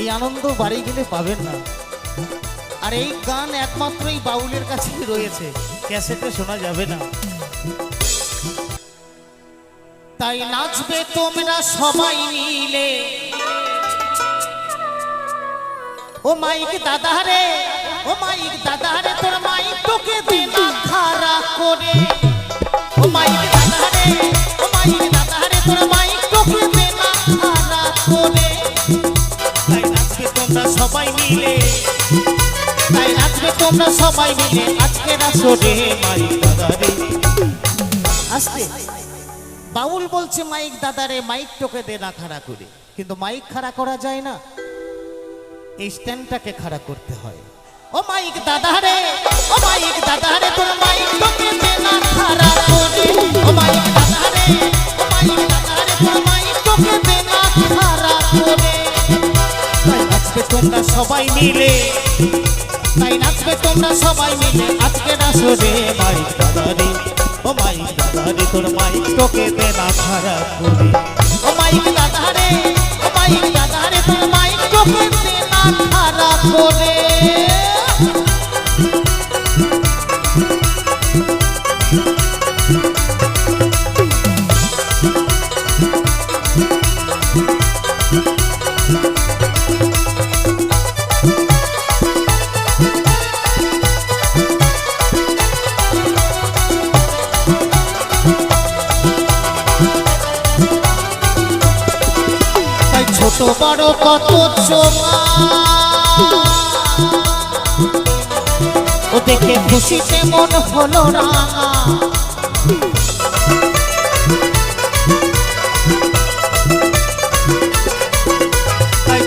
এই আনন্দ বাড়ি গেলে পাবেন না। আর এই গান একমাত্র এই বাউলের কাছেই রয়েছে। ক্যাসেটে শোনা যাবে না। তাই নাচবে তোমরা সবাই মিলে। ও মাইক দাদা রে, ও মাইক দাদা রে, তোর মাইক তোকে দে না খারাপ করে। তোমরা সবাই মিলে আজকে আসরে মাইক দাদা রে। আসতে বাউল বলছে, মাইক দাদারে মাইক তোকে দে না খাড়া করে। কিন্তু মাইক খাড়া করা যায় না। এই স্ট্যান্ডটাকে খাড়া করতে হয়। ও মাইক দাদা রে, ও মাইক দাদারে তোর মাইক তোকে দে না খাড়া করে। ও মাইক দাদা রে, ও মাইক দাদা রে, তোর মাইক তোকে দে না খাড়া করে। আজকে তোমরা সবাই মিলে তাই নাচবে তোমরা সবাই মিলে। আজকে নাচবে মাইক দাদা রে ও মাইক দাদা রে তোর মাইক তোকে দে না খারাপ করে। ও মাইক দাদা রে ও মাইক দাদা রে তোর মাইক তোকে দে না খারাপ করে। তাই ছোট বড় কত চোমা ও দেখে খুশিতে মন হলো রাঙা।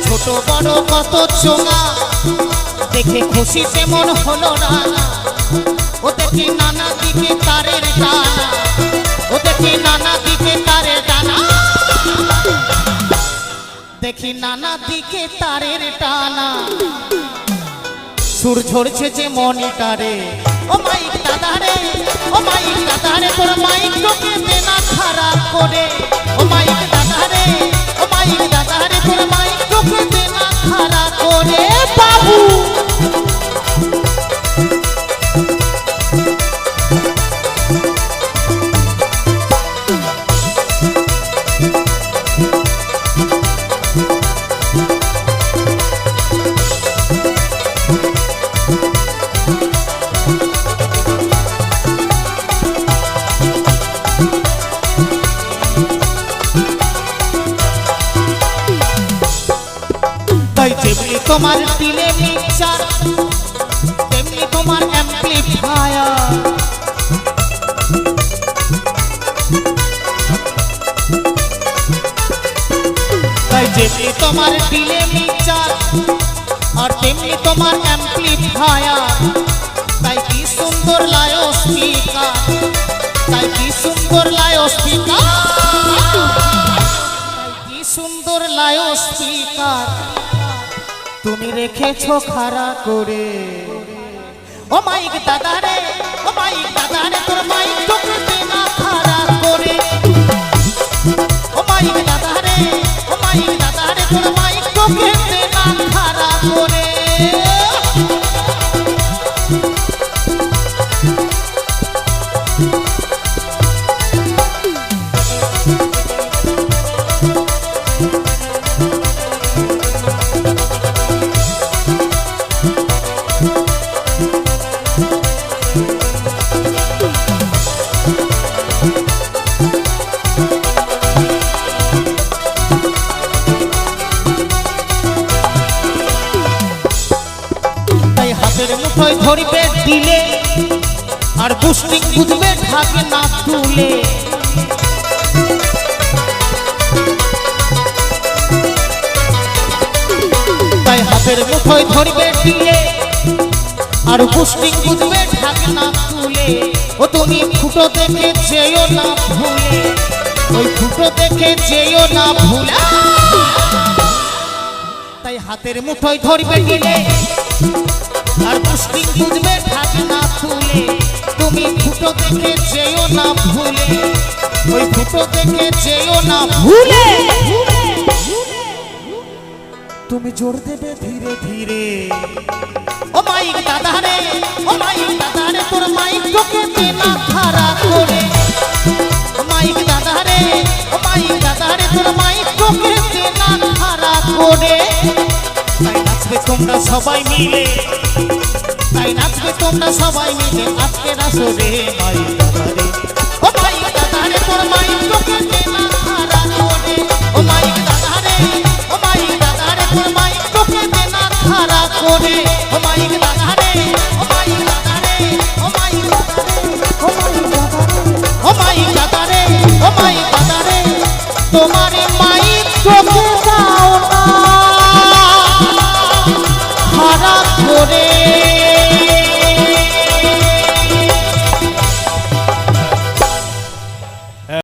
ছোট বড় কত চোঙা দেখে খুশিতে মন হলো রাঙা। ও দেখে নানা দিকে তারের টানা ও দেখে নানা দিকে তারের দেখি নানা দিকে তারের টানা। সুর ঝরছে যে মনিটারে। ও মাইক দাদারে, ও মাইক দাদারে, তোর মাইক তোকে দেনা খারাপ করে। তোমার দিলে মিক্সার তেমনি তোমার অ্যাম্পলিফায়ার তাই যেমনি তোমার দিলে মিক্সার আর তেমনি তোমার অ্যাম্পলিফায়ার তাই কি সুন্দর লায়ো স্পিকার তাই কি সুন্দর লায়ো স্পিকার কি সুন্দর লায়ো স্পিকার তুমি রেখেছো খারা করে। ও মাইক দাদা রে, ও মাইক দাদা রে, তোর মাইক টুকতে না খারা করে। ও মাইক দাদা রে, ও মাইক দাদা রে, তোর মাইক মুঠোয় ধরিবে দিলে আর বুস্টিং বুঝবে ঢাকে না তুলে। তাই হাতের মুঠোয় ধরিবে দিলে আর বুস্টিং বুঝবে ঢাকে না তুলে ও তুমি ফুটো দেখে যেও না ভুলে। ওই ফুটো দেখে যেও না ভুলে। তাই হাতের মুঠোয় ধরবে দিলে আর পুষ্টি বুঝবে থাকে না তুলে তুমি ফুটো দেখে যেও না ভুলে। ওই ফুটো দেখে যেও না ভুলে। তুমি জোর দেবে ধীরে ধীরে। মাইক দাদা রে ও মাইক দাদা রে তোর মাইক তোকে দেনা খারা করে। মাইক দাদা রে ও মাইক দাদা রে তোর মাইক তোকে দেনা খারা করে। তাই নাচবে তোমরা সবাই মিলে, তাই নাচবে তোমরা সবাই মিলে আজকে আসরে মাইক দাদা ও মাইক দাদা তোর মাইক তোকে দেনা খারা করে। ও মাইক দাদা